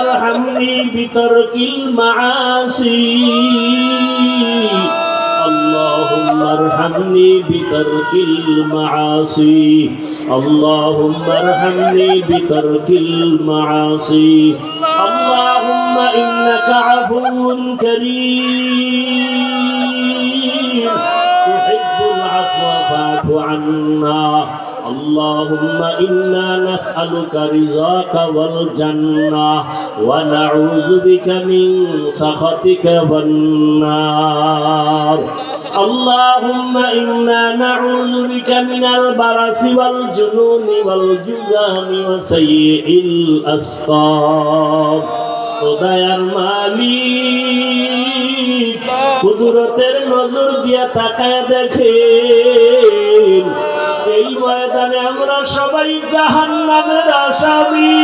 اللهم ارحمني بترك المعاصي. اللهم ارحمني بترك المعاصي. اللهم ارحمني بترك المعاصي. اللهم إنك عفو كريم. اللهم إنا نسألك رضاك والجنة ونعوذ بك من سخطك والنار اللهم إنا نعوذ بك من البرس والجنون والجذام وسيء الأسقام উদয়ার মালিক কুদরতের নজর দিয়া তাকায় দেখেন এই ময়দানে আমরা সবাই জাহান নামের আসামি।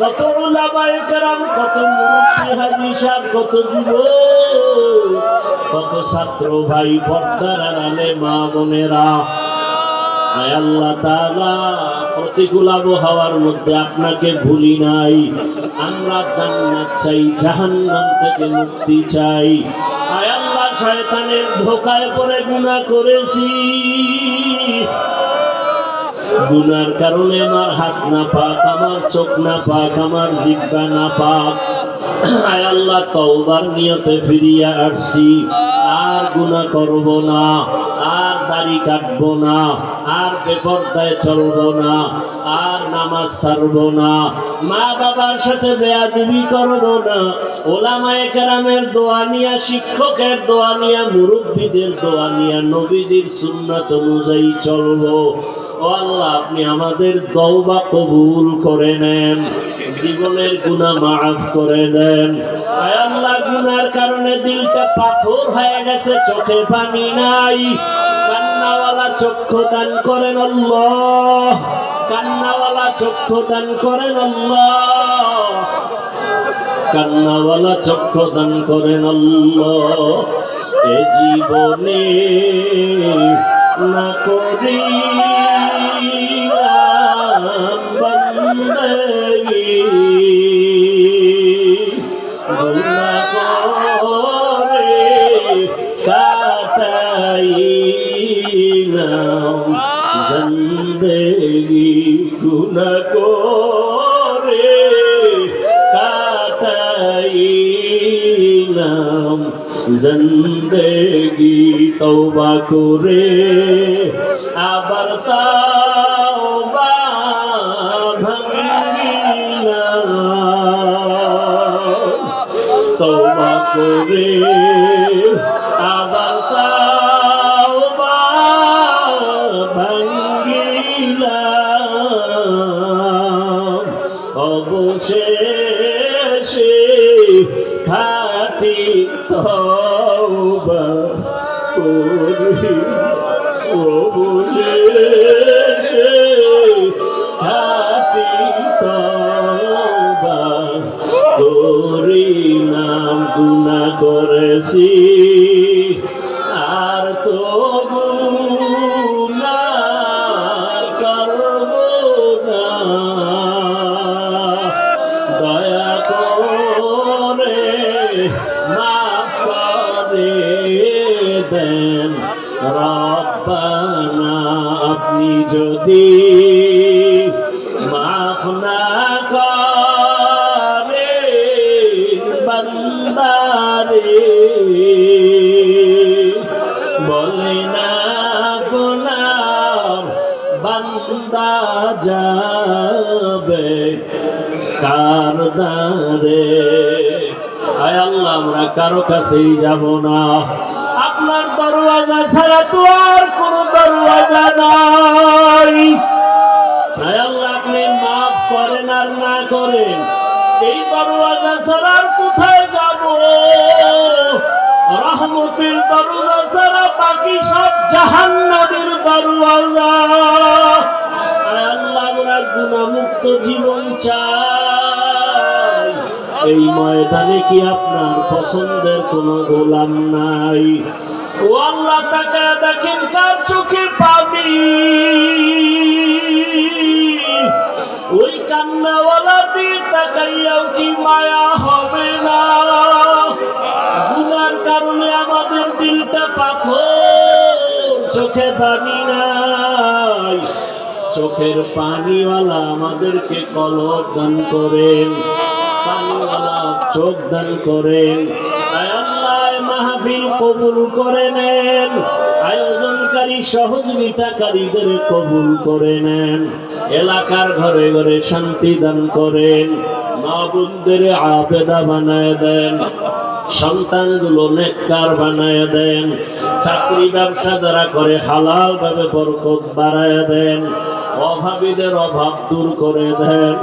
কত কত কত কত ছাত্র ভাই পর্দার মা বোনেরা। প্রতিকূল আবহাওয়ার মধ্যে আপনাকে ভুলি নাই। আমরা জান্নাত চাই, জাহান্নাম থেকে মুক্তি চাই। আয় শয়তানের ধোকায় পরে গুণা করেছি। গুনার কারণে আমার হাত না পাক, আমার চোখ না পাক, আমার জিব্বা না পাক। আয় আল্লাহ, তওবার নিয়তে ফিরিয়া আসছি। আর গুনাহ করব না। আর দাড়ি কাটবো না, আর বেপর্দায় চলবো না, আর নামাজ ছাড়বো না। মা বাবার সাথে বেয়াদুবি করব না ওলামায় কেরামের দোয়া নিয়া, শিক্ষকের দোয়া নিয়া, মুরব্বীদের দোয়া নিয়া, নবীজির সুন্নাত অনুযায়ী চলবো। আল্লাহ, আপনি আমাদের দৌবা কবুল করে নেন, জীবনের গুনাহ মাফ করে আয় আল্লাহ, গুনার কারণে দিলটা পাথর হয়ে গেছে, চোখে পানি নাই। কান্নাওয়ালা চক্ষু দান করেন আল্লাহ, কান্নাওয়ালা চক্ষু দান করেন আল্লাহ, কান্নাওয়ালা চক্ষু দান করেন আল্লাহ। এ জীবনে না করি। কাটাইলাম জিন্দেগি তওবা করে আবার করে আবার তাওবা অবশেষে খাটি তওবা করি অবশেষে খাটি তওবা করিলাম গুনাহ করেছি আর তো বান্দারে বলে না গোলাম, বান্দা যাবে কার দারে আয় আল্লাহ, আমরা কারও কাছেই যাব না। আপনার দরওয়াজা ছাড়া তো আর কোনো দরওয়াজা নাই। আয় আল্লাহ, আপনি মাফ করেন আর না করেন। এই দরওয়াজা ছাড়া কোথায় যাব? রহমতের দরওয়াজা ছাড়া বাকি সব জাহান্নামের দরওয়াজা। আল্লাহ, আমরা গুণামুক্ত জীবন চাই। এই ময়দানে কি আপনার পছন্দের কোনো গোলাম নাই? ও আল্লাহ তাকে দেখেন চোখে পানি নাই। চোখের পানিওয়ালা আমাদেরকে কলব দান করেন। পানিওয়ালা চোখ দান করেন। মাহফিল কবুল করে নেন। আয়োজনকারী, সহযোগিতাকারীদের কবুল করে নেন। এলাকার ঘরে ঘরে শান্তি দান করেন। মা বোনদের আবেদা বানায় দেন। সন্তানগুলো নেককার বানায় দেন চাকরি ব্যবসা যারা করে হালাল ভাবে বরকত বাড়ায় দেন অভাবীদের অভাব দূর করে দেন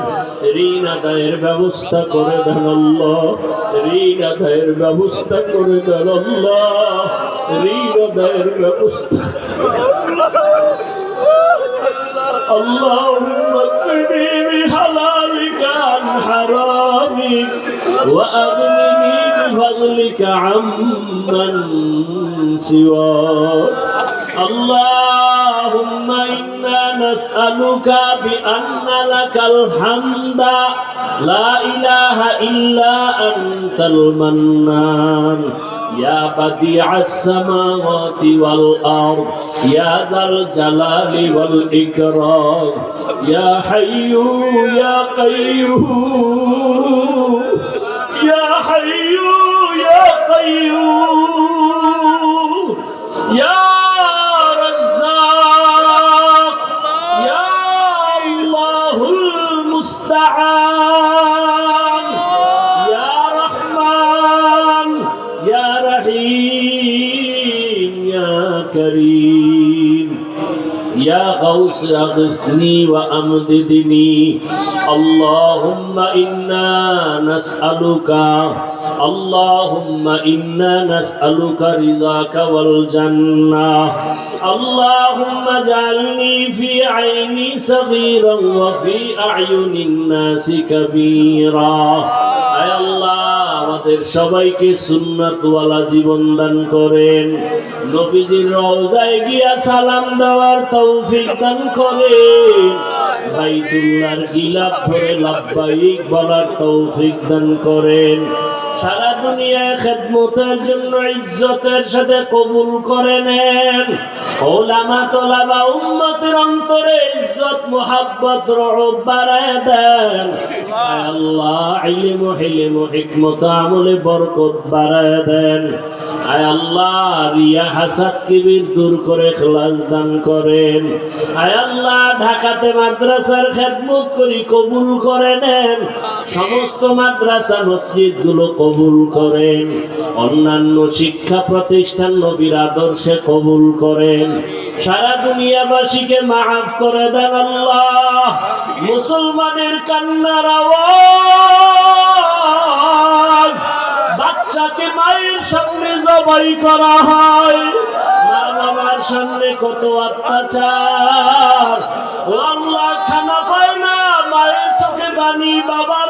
ঋণ আদায়ের ব্যবস্থা করে দেন আল্লাহ ঋণ আদায়ের ব্যবস্থা করে দেন আল্লাহ ঋণ আদায়ের ব্যবস্থা اللهم اكفني بحلالك عن حرامك واغنني بفضلك عمن سواك اللهم إنا نسألك بأن لك الحمد. لا إله إلا أنت المنان. يا بديع السماوات والأرض يا ذا الجلال والإكرام. يا حي يا قيوم. أغثني وأمددني اللهم إنا نسألك اللهم إنا نسألك رضاك والجنة اللهم اجعلني في عيني صغيرا وفي أعين الناس كبيرا أي الله আমাদের সবাইকে সুন্নাতওয়ালা জীবন দান করেন। নবীজির রওজায় গিয়া সালাম দেওয়ার তৌফিক দান করেন। বাইতুল্লাহর গিলাপ ধরে লাভবাহিক বলার তৌফিক দান করেন। সারা খেদমতের জন্য ইজ্জতের সাথে কবুল করে নেন। ওলামা উম্মতের অন্তরে ইজ্জত, মোহাব্বত, রহব বাড়ায় দেন। আল্লাহ আমলে বরকত বাড়ায় দেন। আয় আল্লাহ, রিয়া হাসাদ কিবির দূর করে খ্লাস দান করেন। আয় আল্লাহ, ঢাকাতে মাদ্রাসার খেদমত করি কবুল করে নেন। সমস্ত মাদ্রাসা মসজিদগুলো কবুল করেন, অন্যান্য শিক্ষা প্রতিষ্ঠান নবীর আদর্শে কবুল করেন। সারা দুনিয়াবাসীকে মাফ করে দেন আল্লাহ। মুসলমানের কান্নার আওয়াজ, বাচ্চাকে মায়ের সামনে জবাই করা হয়। বাবার সামনে কত অত্যাচার। আল্লাহ, খানা পায় না, মায়ের চোখে বানি বাবার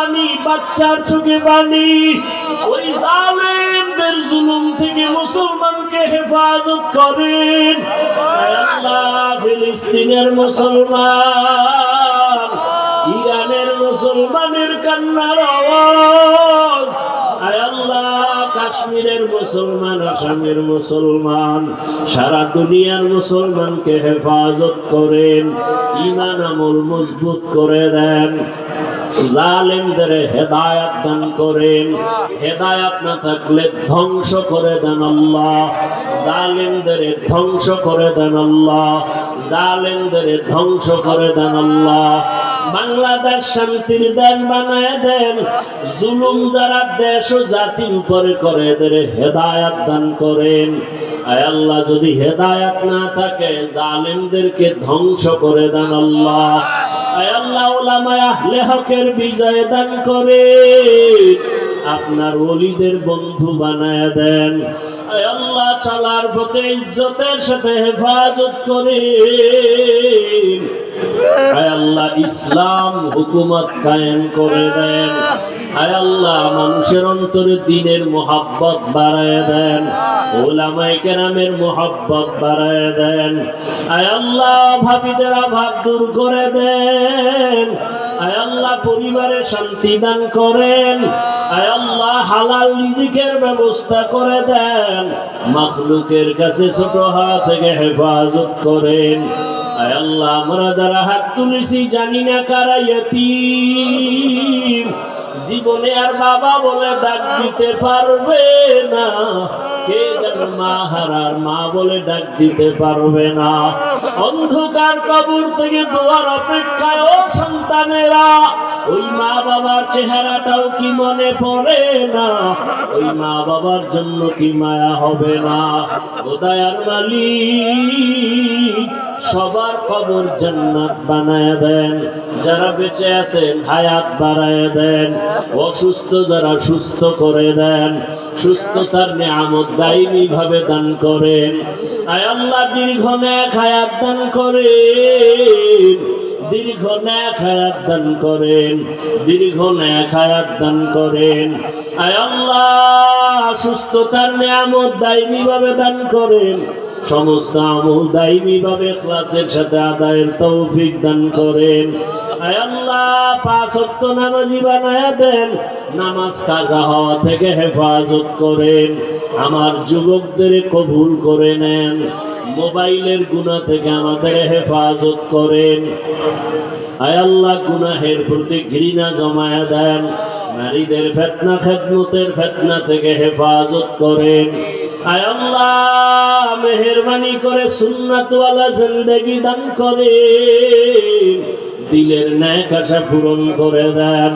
বানি বাচ্চার চোখে বানি ওই জালেমদের জুলুম থেকে মুসলমানকে হেফাজত করেন ফিলিস্তিনের মুসলমান, ইরানের মুসলমানের কান্নার আওয়াজ। কাশ্মীরের মুসলমান, আসামের মুসলমান, সারা দুনিয়ার মুসলমানকে হেফাজত করেন। ইমান আমল মজবুত করে দেন। জালেমদের হেদায়াত দান করেন। হেদায়াত না থাকলে ধ্বংস করে দেন আল্লাহ। জালেমদের ধ্বংস করে দেন আল্লাহ। জালেমদের ধ্বংস করে দেন আল্লাহ। বাংলাদেশ শান্তির দেশ বানায় দেন। জুলুম যারা দেশ ও জাতির উপরে করে এদের হেদায়াত দান করেন। আল্লাহ, যদি হেদায়াত না থাকে, জালেমদেরকে ধ্বংস করে দেন আল্লাহ। আল্লাহ ওলামায় আহলে হকের বিজয় দান করে। আপনার ওলিদের বন্ধু বানায় দেন। আল্লাহ, চালার পথে ইজ্জতের সাথে হেফাজত করে। আল্লাহ, ইসলাম হুকুমত কায়েম করে দেন। আল্লাহ, মানুষের অন্তরে দিনের মোহাব্বত বাড়ায় দেন। ওলামাই কেরামের মোহাব্বত বাড়ায় দেন। আয় আল্লাহ, ভাবিদের অভাব দূর করে দেন। আয় আল্লাহ, পরিবারে শান্তি দান করেন। আয় আল্লাহ, হালাল রিজিকের ব্যবস্থা করে দেন। মাখলুকের কাছে ছোট হাত থেকে হেফাজত করেন। আল্লাহ, আমরা যারা হাত তুলেছি জানি না কারা ইয়তীম। জীবনে আর বাবা বলে ডাক দিতে পারবে না। কে যেন মা হারার মা বলে ডাক দিতে পারবে না। অন্ধকার কবর থেকে দোয়ার অপেক্ষায় ও সন্তানেরা ওই মা বাবার চেহারাটাও কি মনে পড়ে না? ওই মা বাবার জন্য কি মায়া হবে না? ও দয়ার মালিক সবার কবর জান্নাত বানায় দেন। যারা বেঁচে আছেন, হায়াত বাড়ায় দেন। অসুস্থ যারা সুস্থ করে দেন। সুস্থতার নিয়ামত দায়ী ভাবে দান করেন। আয় আল্লাহ, দীর্ঘ ন্যাক হায়াত দান করেন। দীর্ঘ ন্যাক হায়াত দান করেন, দীর্ঘ ন্যাক হায়াত দান করেন। আয় আল্লাহ, সুস্থতার নিয়ামত দায়ী ভাবে দান করেন। সমস্ত আমল দায়ী ভাবে ক্লাসের সাথে আদায়ের তৌফিক দান করেন। আয় আল্লাহ, পাঁচ অক্ত নামাজি বানায়া দেন, নামাজ কাজা হওয়া থেকে হেফাজত করেন। আমার যুবকদের কবুল করে নেন। মোবাইলের গুণা থেকে আমাদের হেফাজত করেন। আয় আল্লাহ, গুনাহের প্রতি ঘৃণা জমায়া দেন। নারীদের ফেতনা, খেদমতের ফেতনা থেকে হেফাজত করেন। আয় আল্লাহ, মেহরবানি করে সুন্নাতওয়ালা জিন্দেগি দান করে দিলের আশা পূরণ করে দেন।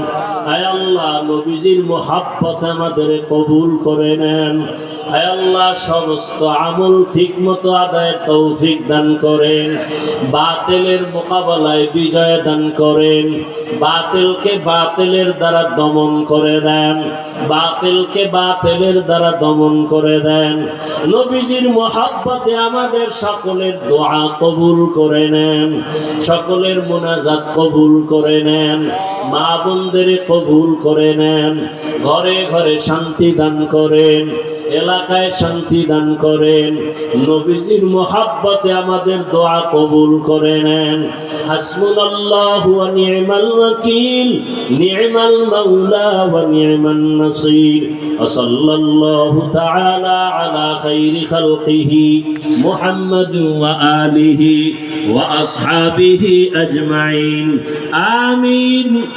আয় আল্লাহ, নবীজির মোহাব্বত আমাদের কবুল করে নেন। আয় আল্লাহ, সমস্ত আমল ঠিক মতো আদায় তৌফিক দান করেন। বাতিলের মোকাবেলায় বিজয় দান করেন। বাতিলকে বাতিলের দ্বারা দমন করে দেন। বাতিলকে বাতিলের দ্বারা দমন করে দেন। নবীজির মোহাব্বতে আমাদের সকলের দোয়া কবুল করে নেন। সকলের মোনাজাত কবুল করে নেন, মা বোনদের কবুল করে নেন, ঘরে ঘরে শান্তি দান করেন, এলাকায় শান্তি দান করেন, নবীজির মোহাব্বতে আমাদের দোয়া কবুল করে নেন। হাসমুল্লাহ ওয়া নি'মাল ওয়াকিল নি'মাল মাওলা ওয়া নি'মান নাসির সাল্লাল্লাহু তাআলা আলা খাইরি খালকিহি মুহাম্মাদ ওয়া আলিহি। وأصحابه أجمعين. آمين.